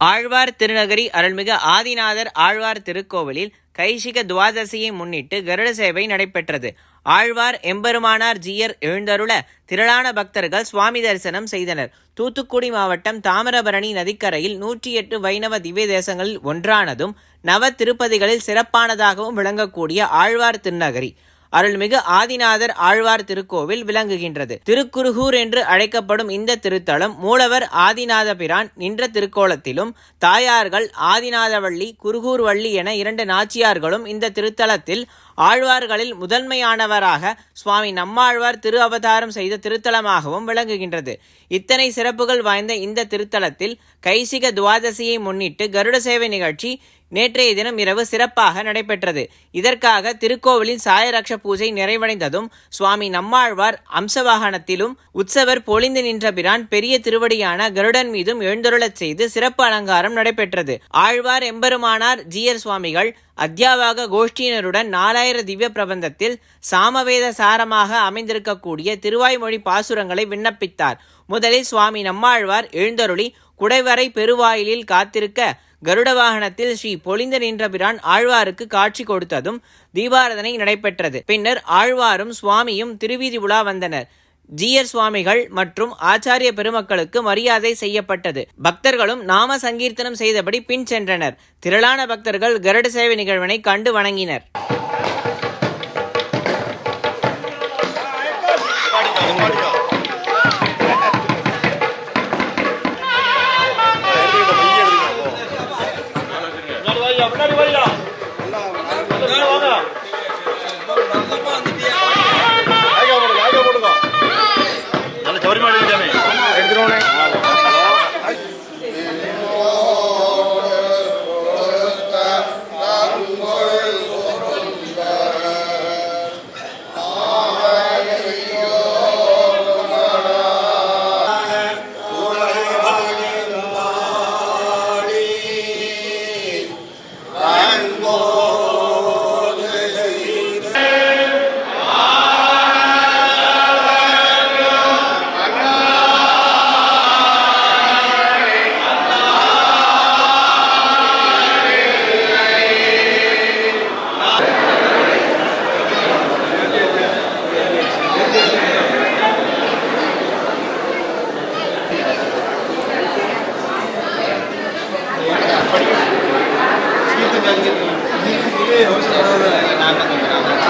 ஆழ்வார் திருநகரி அருள்மிகு ஆதிநாதர் ஆழ்வார் திருக்கோவிலில் கைஷிக துவாதசியை முன்னிட்டு கருட சேவை நடைபெற்றது. ஆழ்வார் எம்பெருமானார் ஜீயர் எழுந்தருள திரளான பக்தர்கள் சுவாமி தரிசனம் செய்தனர். தூத்துக்குடி மாவட்டம் தாமிரபரணி நதிக்கரையில் நூற்றி எட்டு வைணவ திவ்ய தேசங்களில் ஒன்றானதும் நவ திருப்பதிகளில் சிறப்பானதாகவும் விளங்கக்கூடிய ஆழ்வார் திருநகரி. அருள்மிகு ஆதிநாதர் ஆழ்வார் திருக்கோவில் விளங்குகின்றது. திருக்குருகூர் என்று அழைக்கப்படும் இந்த திருத்தலம் மூலவர் ஆதிநாத பிரான் நின்ற திருக்கோலத்திலும் தாயார்கள் ஆதிநாதவள்ளி குருகூர் வள்ளி என இரண்டு நாச்சியார்களும் இந்த திருத்தலத்தில் ஆழ்வார்களில் முதன்மையானவராக சுவாமி நம்மாழ்வார் திரு அவதாரம் செய்த திருத்தலமாகவும் விளங்குகின்றது. இத்தனை சிறப்புகள் வாய்ந்த இந்த திருத்தலத்தில் கைசிக துவாதசியை முன்னிட்டு கருட சேவை நிகழ்ச்சி நேற்றைய தினம் இரவு சிறப்பாக நடைபெற்றது. இதற்காக திருக்கோவிலின் சாயரக்ஷ பூஜை நிறைவடைந்ததும் சுவாமி நம்மாழ்வார் அம்சவாகனத்திலும் உற்சவர் பொழிந்து நின்ற பிரான் பெரிய திருவடியான கருடன் மீதும் எழுந்தருளச் செய்து சிறப்பு அலங்காரம் நடைபெற்றது. ஆழ்வார் எம்பெருமானார் ஜீயர் சுவாமிகள் அத்தியாவாக கோஷ்டியினருடன் நாலாயிர திவ்ய பிரபந்தத்தில் சாமவேத சாரமாக அமைந்திருக்கக்கூடிய திருவாய்மொழி பாசுரங்களை விண்ணப்பித்தார். முதலில் சுவாமி நம்மாழ்வார் எழுந்தருளி குடைவரை பெருவாயிலில் காத்திருக்க கருட வாகனத்தில் ஸ்ரீ பொழிந்து நின்ற நின்றபிரான் ஆழ்வாருக்கு காட்சி கொடுத்ததும் தீபாரதனை நடைபெற்றது. பின்னர் ஆழ்வாரும் சுவாமியும் திருவீதி உலா வந்தனர். ஜீயர் சுவாமிகள் மற்றும் ஆச்சாரிய பெருமக்களுக்கு மரியாதை செய்யப்பட்டது. பக்தர்களும் நாம சங்கீர்த்தனம் செய்தபடி பின் சென்றனர். திரளான பக்தர்கள் கருட சேவை நிகழ்வினை கண்டு வணங்கினர். Thank you. 지금까지 이게 이게 어디서 나오는 나한테 나한테